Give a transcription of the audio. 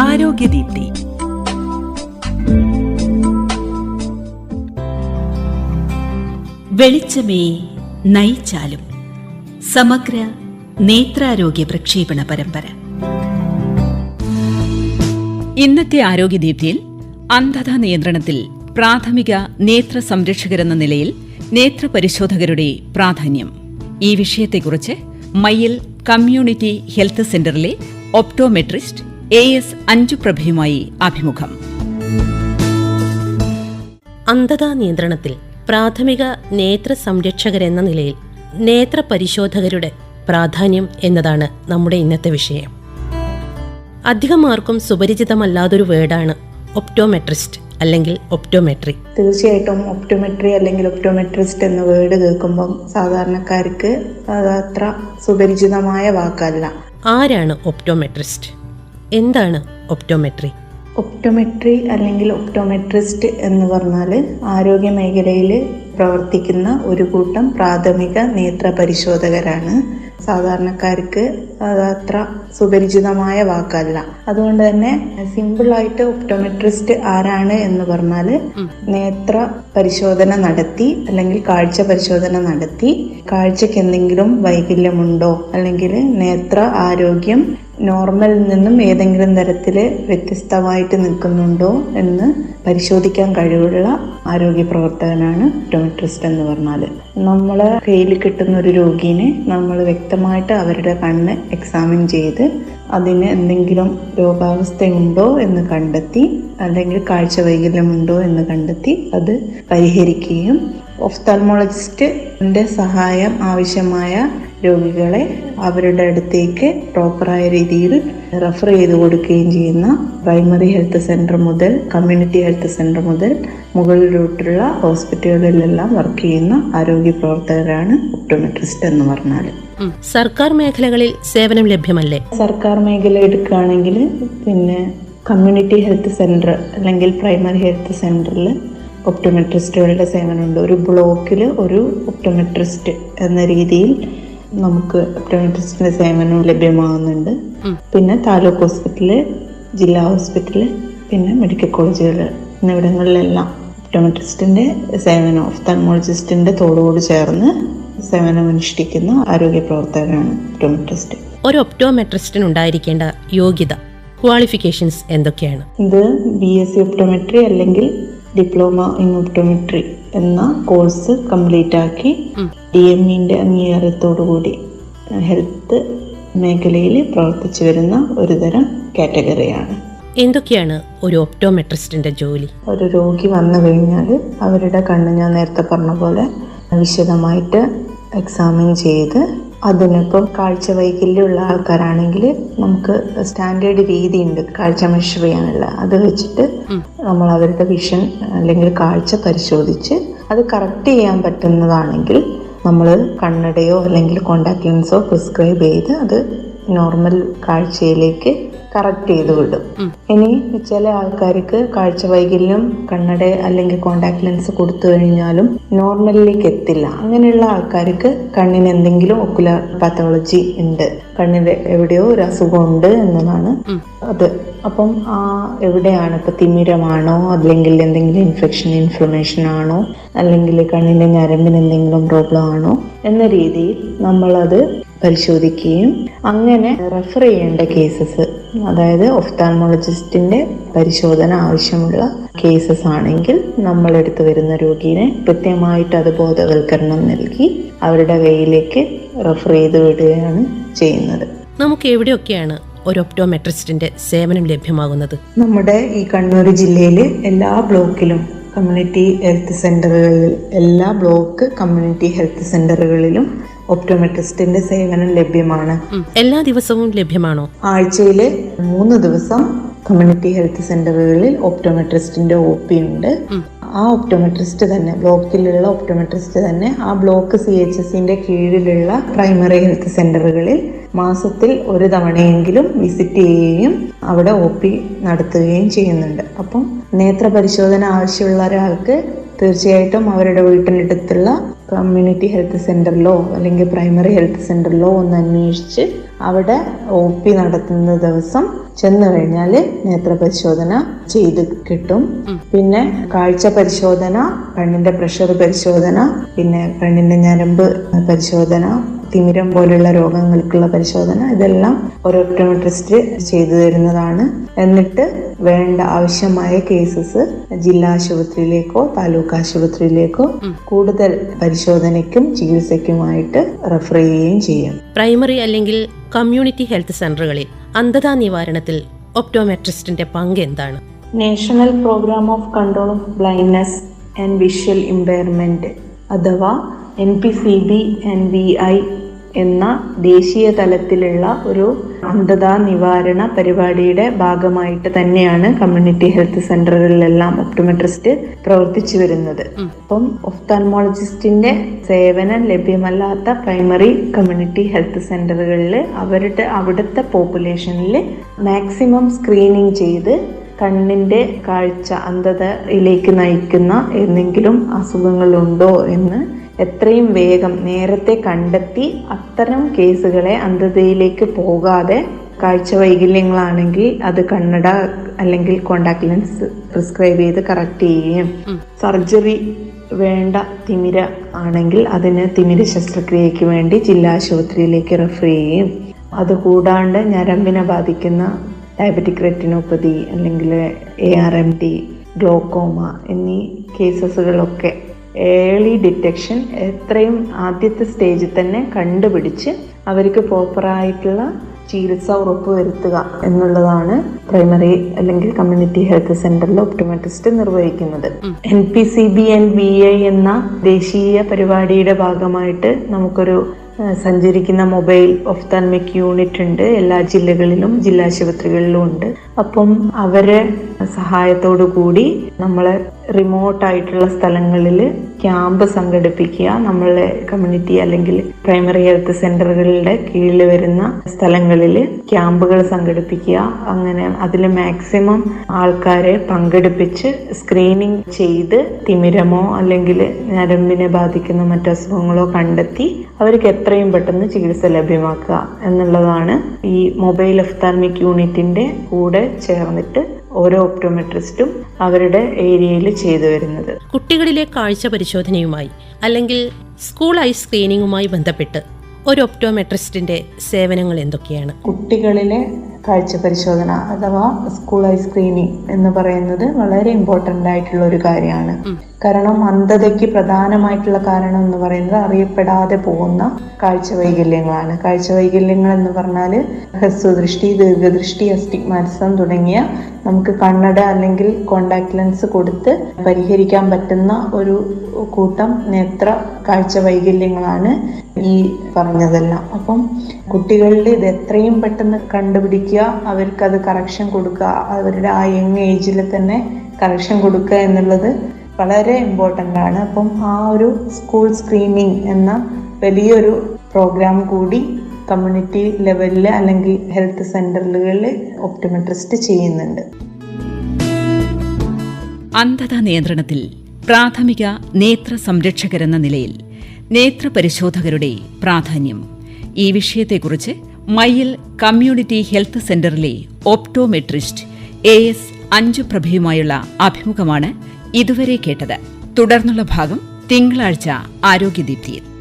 ആരോഗ്യദീപ്തി. വെളിച്ചമേ നയിച്ചാലും സമഗ്ര നേത്രാരോഗ്യ പ്രക്ഷേപണ പരമ്പര. ഇന്നത്തെ ആരോഗ്യദീപ്തിയിൽ അന്ധത നിയന്ത്രണത്തിൽ പ്രാഥമിക നേത്ര സംരക്ഷകരെന്ന നിലയിൽ നേത്രപരിശോധകരുടെ പ്രാധാന്യം. ഈ വിഷയത്തെക്കുറിച്ച് മയ്യിൽ കമ്മ്യൂണിറ്റി ഹെൽത്ത് സെന്ററിലെ ഒപ്റ്റോമെട്രിസ്റ്റ് എ എസ് അഞ്ജുപ്രഭയുമായി അഭിമുഖം. അന്ധതാ നിയന്ത്രണത്തിൽ പ്രാഥമിക നേത്ര സംരക്ഷകരെന്ന നിലയിൽ നേത്ര പരിശോധകരുടെ പ്രാധാന്യം എന്നതാണ് നമ്മുടെ ഇന്നത്തെ വിഷയം. അധികമാർക്കും സുപരിചിതമല്ലാതൊരു വേർഡാണ് ഒപ്റ്റോമെട്രിസ്റ്റ് അല്ലെങ്കിൽ ഒപ്റ്റോമെട്രി. തീർച്ചയായിട്ടും ഒപ്റ്റോമെട്രി അല്ലെങ്കിൽ ഒപ്റ്റോമെട്രിസ്റ്റ് എന്ന വേർഡ് കേൾക്കുമ്പം സാധാരണക്കാർക്ക് അത് അത്ര സുപരിചിതമായ വാക്കല്ല. ആരാണ് ഒപ്റ്റോമെട്രിസ്റ്റ്? എന്താണ് ഒപ്റ്റോമെട്രി ഒപ്റ്റോമെട്രി അല്ലെങ്കിൽ ഒപ്റ്റോമെട്രിസ്റ്റ് എന്ന് പറഞ്ഞാൽ ആരോഗ്യ മേഖലയിൽ പ്രവർത്തിക്കുന്ന ഒരു കൂട്ടം പ്രാഥമിക നേത്ര പരിശോധകരാണ്. സാധാരണക്കാർക്ക് അത് അത്ര സുപരിചിതമായ വാക്കല്ല. അതുകൊണ്ട് തന്നെ സിമ്പിളായിട്ട് ഒപ്റ്റോമെട്രിസ്റ്റ് ആരാണ് എന്ന് പറഞ്ഞാൽ നേത്ര പരിശോധന നടത്തി അല്ലെങ്കിൽ കാഴ്ച പരിശോധന നടത്തി കാഴ്ചയ്ക്ക് എന്തെങ്കിലും വൈകല്യമുണ്ടോ അല്ലെങ്കിൽ നേത്ര ആരോഗ്യം നോർമലിൽ നിന്നും ഏതെങ്കിലും തരത്തിൽ വ്യത്യസ്തമായിട്ട് നിൽക്കുന്നുണ്ടോ എന്ന് പരിശോധിക്കാൻ കഴിവുള്ള ആരോഗ്യ പ്രവർത്തകനാണ് ഒപ്റ്റോമെട്രിസ്റ്റ് എന്ന് പറഞ്ഞാൽ നമ്മൾ കയ്യിൽ കിട്ടുന്ന ഒരു രോഗീനെ നമ്മൾ വ്യക്തമായിട്ട് അവരുടെ കണ്ണ് എക്സാമിൻ ചെയ്ത് അതിന് എന്തെങ്കിലും രോഗാവസ്ഥയുണ്ടോ എന്ന് കണ്ടെത്തി അല്ലെങ്കിൽ കാഴ്ച വൈകല്യമുണ്ടോ എന്ന് കണ്ടെത്തി അത് പരിഹരിക്കുകയും. ഒഫ്താൽമോളജിസ്റ്റിന്റെ സഹായം ആവശ്യമായ രോഗികളെ അവരുടെ അടുത്തേക്ക് പ്രോപ്പറായ രീതിയിൽ റെഫർ ചെയ്ത് കൊടുക്കുകയും ചെയ്യുന്ന പ്രൈമറി ഹെൽത്ത് സെന്റർ മുതൽ കമ്മ്യൂണിറ്റി ഹെൽത്ത് സെന്റർ മുതൽ മുകളിലോട്ടുള്ള ഹോസ്പിറ്റലുകളിലെല്ലാം വർക്ക് ചെയ്യുന്ന ആരോഗ്യ പ്രവർത്തകരാണ് ഒപ്റ്റോമെട്രിസ്റ്റ് എന്ന് പറഞ്ഞാൽ സർക്കാർ മേഖലകളിൽ സേവനം ലഭ്യമല്ലേ? സർക്കാർ മേഖല എടുക്കുകയാണെങ്കിൽ പിന്നെ കമ്മ്യൂണിറ്റി ഹെൽത്ത് സെന്റർ അല്ലെങ്കിൽ പ്രൈമറി ഹെൽത്ത് സെന്ററിൽ ഒപ്റ്റോമെട്രിസ്റ്റുകളുടെ സേവനമുണ്ട്. ഒരു ബ്ലോക്കിൽ ഒരു ഒപ്റ്റോമെട്രിസ്റ്റ് എന്ന രീതിയിൽ നമുക്ക് ഒപ്റ്റോമെട്രിസ്റ്റിന്റെ സേവനം ലഭ്യമാകുന്നുണ്ട്. പിന്നെ താലൂക്ക് ഹോസ്പിറ്റൽ ജില്ലാ ഹോസ്പിറ്റൽ പിന്നെ മെഡിക്കൽ കോളേജുകൾ എന്നിവിടങ്ങളിലെല്ലാം ഒപ്റ്റോമെട്രിസ്റ്റിന്റെ സേവനം ഒഫ്താൽമോളജിസ്റ്റിന്റെ തോടോട് ചേർന്ന് സേവനമനുഷ്ഠിക്കുന്ന ആരോഗ്യ പ്രവർത്തകരാണ് ഒപ്റ്റോമെട്രിസ്റ്റ് ഒരു ഒപ്റ്റോമെട്രിസ്റ്റിന് ഉണ്ടായിരിക്കേണ്ട യോഗ്യത ക്വാളിഫിക്കേഷൻസ് എന്തൊക്കെയാണ്? ഇത് ബി എസ് സി ഒപ്റ്റോമെട്രി അല്ലെങ്കിൽ ഡിപ്ലോമ ഇൻ ഒപ്റ്റോമെട്രി എന്ന കോഴ്സ് കംപ്ലീറ്റ് ആക്കി ഡി എം ഇന്റെ അംഗീകാരത്തോടുകൂടി ഹെൽത്ത് മേഖലയിൽ പ്രവർത്തിച്ചു വരുന്ന ഒരു തരം കാറ്റഗറിയാണ്. എന്തൊക്കെയാണ് ഒരു ഒപ്റ്റോമെട്രിസ്റ്റിന്റെ ജോലി? ഒരു രോഗി വന്നു കഴിഞ്ഞാൽ അവരുടെ കണ്ണ് ഞാൻ നേരത്തെ പറഞ്ഞ പോലെ വിശദമായിട്ട് എക്സാമിൻ ചെയ്ത് അതിനിപ്പം കാഴ്ച വൈകല്യമുള്ള ആൾക്കാരാണെങ്കിൽ നമുക്ക് സ്റ്റാൻഡേർഡ് രീതിയുണ്ട് കാഴ്ച മെഷർ ചെയ്യാനുള്ള അത് വെച്ചിട്ട് നമ്മൾ അവരുടെ വിഷൻ അല്ലെങ്കിൽ കാഴ്ച പരിശോധിച്ച് അത് കറക്റ്റ് ചെയ്യാൻ പറ്റുന്നതാണെങ്കിൽ നമ്മൾ കണ്ണടയോ അല്ലെങ്കിൽ കോണ്ടാക്ട് ലെൻസോ പ്രിസ്ക്രൈബ് ചെയ്ത് അത് നോർമൽ കാഴ്ചയിലേക്ക് കറക്റ്റ് ചെയ്ത് വിടും. ഇനി ചില ആൾക്കാർക്ക് കാഴ്ച വൈകല്യം കണ്ണട അല്ലെങ്കിൽ കോണ്ടാക്ട് ലെൻസ് കൊടുത്തു കഴിഞ്ഞാലും നോർമലിലേക്ക് എത്തില്ല. അങ്ങനെയുള്ള ആൾക്കാർക്ക് കണ്ണിന് എന്തെങ്കിലും ഒക്കുലർ പാത്തോളജി ഉണ്ട്. കണ്ണിന് എവിടെയോ ഒരു അസുഖം ഉണ്ട് എന്നതാണ് അത്. അപ്പം ആ എവിടെയാണ് ഇപ്പൊ തിമിരമാണോ അല്ലെങ്കിൽ എന്തെങ്കിലും ഇൻഫെക്ഷൻ ഇൻഫ്ലമേഷൻ ആണോ അല്ലെങ്കിൽ കണ്ണിന്റെ ഞരമ്പിന് എന്തെങ്കിലും പ്രോബ്ലം ആണോ എന്ന രീതിയിൽ നമ്മളത് പരിശോധിക്കുകയും അങ്ങനെ റെഫർ ചെയ്യേണ്ട കേസസ് അതായത് ഒഫ്താൽമോളജിസ്റ്റിന്റെ പരിശോധന ആവശ്യമുള്ള കേസസ് ആണെങ്കിൽ നമ്മളെടുത്ത് വരുന്ന രോഗീനെ കൃത്യമായിട്ട് അത് ബോധവൽക്കരണം നൽകി അവരുടെ കയ്യിലേക്ക് റെഫർ ചെയ്ത് വിടുകയാണ് ചെയ്യുന്നത്. നമുക്ക് എവിടെയൊക്കെയാണ് ഒരു ഒപ്റ്റോമെട്രിസ്റ്റിന്റെ സേവനം ലഭ്യമാകുന്നത്? നമ്മുടെ ഈ കണ്ണൂർ ജില്ലയിലെ എല്ലാ ബ്ലോക്കിലും കമ്മ്യൂണിറ്റി ഹെൽത്ത് സെന്ററുകളിൽ എല്ലാ ബ്ലോക്ക് കമ്മ്യൂണിറ്റി ഹെൽത്ത് സെന്ററുകളിലും ഒപ്റ്റോമെട്രിസ്റ്റിന്റെ സേവനം ലഭ്യമാണ്. എല്ലാ ദിവസവും ലഭ്യമാണോ? ആഴ്ചയിൽ മൂന്ന് ദിവസം കമ്മ്യൂണിറ്റി ഹെൽത്ത് സെന്ററുകളിൽ ഓപ്റ്റോമെട്രിസ്റ്റിന്റെ ഒ പി ഉണ്ട്. ആ ഓപ്റ്റോമെട്രിസ്റ്റ് തന്നെ ബ്ലോക്കിലുള്ള ഓപ്റ്റോമെട്രിസ്റ്റ് തന്നെ ആ ബ്ലോക്ക് സി എച്ച് എസിന്റെ കീഴിലുള്ള പ്രൈമറി ഹെൽത്ത് സെന്ററുകളിൽ മാസത്തിൽ ഒരു തവണയെങ്കിലും വിസിറ്റ് ചെയ്യുകയും അവിടെ ഒ പി നടത്തുകയും ചെയ്യുന്നുണ്ട്. അപ്പം നേത്ര പരിശോധന ആവശ്യമുള്ള ഒരാൾക്ക് തീർച്ചയായിട്ടും അവരുടെ വീട്ടിനടുത്തുള്ള കമ്മ്യൂണിറ്റി ഹെൽത്ത് സെന്ററിലോ അല്ലെങ്കിൽ പ്രൈമറി ഹെൽത്ത് സെന്ററിലോ ഒന്ന് അന്വേഷിച്ച് അവിടെ ഒ പി നടത്തുന്ന ദിവസം ചെന്ന് കഴിഞ്ഞാൽ നേത്രപരിശോധന ചെയ്ത് കിട്ടും. പിന്നെ കാഴ്ച പരിശോധന കണ്ണിന്റെ പ്രഷർ പരിശോധന പിന്നെ കണ്ണിന്റെ ഞരമ്പ് പരിശോധന തിമിരം പോലുള്ള രോഗങ്ങൾക്കുള്ള പരിശോധന ഇതെല്ലാം ഒരു ഒപ്റ്റോമെട്രിസ്റ്റ് ചെയ്തു തരുന്നതാണ്. എന്നിട്ട് വേണ്ട ആവശ്യമായ കേസസ് ജില്ലാ ആശുപത്രിയിലേക്കോ താലൂക്ക് ആശുപത്രിയിലേക്കോ കൂടുതൽ പരിശോധനയ്ക്കും ചികിത്സയ്ക്കുമായിട്ട് റെഫർ ചെയ്യുകയും ചെയ്യും. പ്രൈമറി അല്ലെങ്കിൽ കമ്മ്യൂണിറ്റി ഹെൽത്ത് സെന്ററുകളിൽ അന്ധതാ നിവാരണത്തിൽ ഒപ്റ്റോമെട്രിസ്റ്റിന്റെ പങ്ക് എന്താണ്? National programme of control of blindness and visual impairment അഥവാ N P C B N V I എന്ന ദേശീയ തലത്തിലുള്ള ഒരു അന്ധതാ നിവാരണ പരിപാടിയുടെ ഭാഗമായിട്ട് തന്നെയാണ് കമ്മ്യൂണിറ്റി ഹെൽത്ത് സെന്ററുകളിലെല്ലാം ഒപ്റ്റോമെട്രിസ്റ്റ് പ്രവർത്തിച്ചു വരുന്നത്. അപ്പം ഒഫ്താൽമോളജിസ്റ്റിന്റെ സേവനം ലഭ്യമല്ലാത്ത പ്രൈമറി കമ്മ്യൂണിറ്റി ഹെൽത്ത് സെന്ററുകളിൽ അവരുടെ അവിടുത്തെ പോപ്പുലേഷനിൽ മാക്സിമം സ്ക്രീനിങ് ചെയ്ത് കണ്ണിന്റെ കാഴ്ച അന്ധതയിലേക്ക് നയിക്കുന്ന എന്തെങ്കിലും അസുഖങ്ങളുണ്ടോ എന്ന് എത്രയും വേഗം നേരത്തെ കണ്ടെത്തി അത്തരം കേസുകളെ അന്ധതയിലേക്ക് പോകാതെ കാഴ്ച വൈകല്യങ്ങളാണെങ്കിൽ അത് കണ്ണട അല്ലെങ്കിൽ കോണ്ടാക്ട് ലെൻസ് പ്രിസ്ക്രൈബ് ചെയ്ത് കറക്റ്റ് ചെയ്യുകയും സർജറി വേണ്ട തിമിര ആണെങ്കിൽ അതിന് തിമിര ശസ്ത്രക്രിയയ്ക്ക് വേണ്ടി ജില്ലാ ആശുപത്രിയിലേക്ക് റെഫർ ചെയ്യുകയും അതുകൂടാണ്ട് ഞരമ്പിനെ ബാധിക്കുന്ന ഡയബറ്റിക് റെറ്റിനോപ്പതി അല്ലെങ്കിൽ A R M T glaucoma എന്നീ കേസസുകളൊക്കെ ഏർലി ഡിറ്റക്ഷൻ എത്രയും ആദ്യത്തെ സ്റ്റേജിൽ തന്നെ കണ്ടുപിടിച്ച് അവർക്ക് പ്രോപ്പറായിട്ടുള്ള ചികിത്സ ഉറപ്പുവരുത്തുക എന്നുള്ളതാണ് പ്രൈമറി അല്ലെങ്കിൽ കമ്മ്യൂണിറ്റി ഹെൽത്ത് സെന്ററിൽ ഒപ്റ്റോമെട്രിസ്റ്റ് നിർവഹിക്കുന്നത്. N P C B N B I എന്ന ദേശീയ പരിപാടിയുടെ ഭാഗമായിട്ട് നമുക്കൊരു സഞ്ചരിക്കുന്ന മൊബൈൽ ഒഫ്താൻമിക് യൂണിറ്റ് ഉണ്ട്. എല്ലാ ജില്ലകളിലും ജില്ലാശുപത്രികളിലും ഉണ്ട്. അപ്പം അവരെ സഹായത്തോടു കൂടി നമ്മളെ റിമോട്ട് ആയിട്ടുള്ള സ്ഥലങ്ങളിൽ ക്യാമ്പ് സംഘടിപ്പിക്കുക. നമ്മളെ കമ്മ്യൂണിറ്റി അല്ലെങ്കിൽ പ്രൈമറി ഹെൽത്ത് സെന്ററുകളുടെ കീഴിൽ വരുന്ന സ്ഥലങ്ങളിൽ ക്യാമ്പുകൾ സംഘടിപ്പിക്കുക. അങ്ങനെ അതിൽ മാക്സിമം ആൾക്കാരെ പങ്കെടുപ്പിച്ച് സ്ക്രീനിങ് ചെയ്ത് തിമിരമോ അല്ലെങ്കിൽ ഞരമ്പിനെ ബാധിക്കുന്ന മറ്റു അസുഖങ്ങളോ കണ്ടെത്തി അവർക്ക് എത്രയും പെട്ടെന്ന് ചികിത്സ ലഭ്യമാക്കുക എന്നുള്ളതാണ് ഈ മൊബൈൽ ഒഫ്താൽമിക് യൂണിറ്റിന്റെ കൂടെ ചേർന്നിട്ട് ഓരോ ഒപ്റ്റോമെട്രിസ്റ്റും അവരുടെ ഏരിയയിൽ ചെയ്തു വരുന്നത്. കുട്ടികളിലെ കാഴ്ച പരിശോധനയുമായി അല്ലെങ്കിൽ സ്കൂൾ ഐ സ്ക്രീനിങ്ങുമായി ബന്ധപ്പെട്ട് ഒരു ഒപ്റ്റോമെട്രിസ്റ്റിന്റെ സേവനങ്ങൾ എന്തൊക്കെയാണ്? കുട്ടികളിലെ കാഴ്ച പരിശോധന അഥവാ സ്കൂൾ ഐ സ്ക്രീനിങ് എന്ന് പറയുന്നത് വളരെ ഇമ്പോർട്ടന്റ് ആയിട്ടുള്ള ഒരു കാര്യമാണ് കാരണം അന്ധതയ്ക്ക് പ്രധാനമായിട്ടുള്ള കാരണം എന്ന് പറയുന്നത് അറിയപ്പെടാതെ പോകുന്ന കാഴ്ച വൈകല്യങ്ങളാണ്. കാഴ്ച വൈകല്യങ്ങൾ എന്ന് പറഞ്ഞാൽ ഹ്രസ്വദൃഷ്ടി ദീർഘദൃഷ്ടി അസ്റ്റിഗ്മാറ്റിസം തുടങ്ങിയ നമുക്ക് കണ്ണട അല്ലെങ്കിൽ കോണ്ടാക്ട് ലെൻസ് കൊടുത്ത് പരിഹരിക്കാൻ പറ്റുന്ന ഒരു കൂട്ടം നേത്ര കാഴ്ച വൈകല്യങ്ങളാണ് ഈ പറഞ്ഞതെല്ലാം. അപ്പം കുട്ടികളിൽ ഇത് എത്രയും പെട്ടെന്ന് കണ്ടുപിടിക്കുക അവർക്ക് അത് കറക്ഷൻ കൊടുക്കുക അവരുടെ ആ യങ് ഏജിൽ തന്നെ കറക്ഷൻ കൊടുക്കുക എന്നുള്ളത് വളരെ ഇമ്പോർട്ടന്റ് ആണ്. അപ്പം ആ ഒരു സ്കൂൾ സ്ക്രീനിങ് എന്ന വലിയൊരു പ്രോഗ്രാം കൂടി കമ്മ്യൂണിറ്റി ലെവലിൽ അല്ലെങ്കിൽ ഹെൽത്ത് സെന്ററുകളിൽ ഒപ്റ്റോമെട്രിസ്റ്റ് ചെയ്യുന്നുണ്ട്. അന്ധത നിയന്ത്രണത്തിൽ പ്രാഥമിക നേത്ര സംരക്ഷകരെന്ന നിലയിൽ നേത്ര പരിശോധകരുടെ പ്രാധാന്യം. ഈ വിഷയത്തെക്കുറിച്ച് മയ്യിൽ കമ്മ്യൂണിറ്റി ഹെൽത്ത് സെന്ററിലെ ഓപ്റ്റോമെട്രിസ്റ്റ് എ എസ് അഞ്ചു പ്രഭയുമായുള്ള അഭിമുഖമാണ് ഇതുവരെ കേട്ടത്. തുടർന്നുള്ള ഭാഗം തിങ്കളാഴ്ച ആരോഗ്യദീപ്തിയിൽ.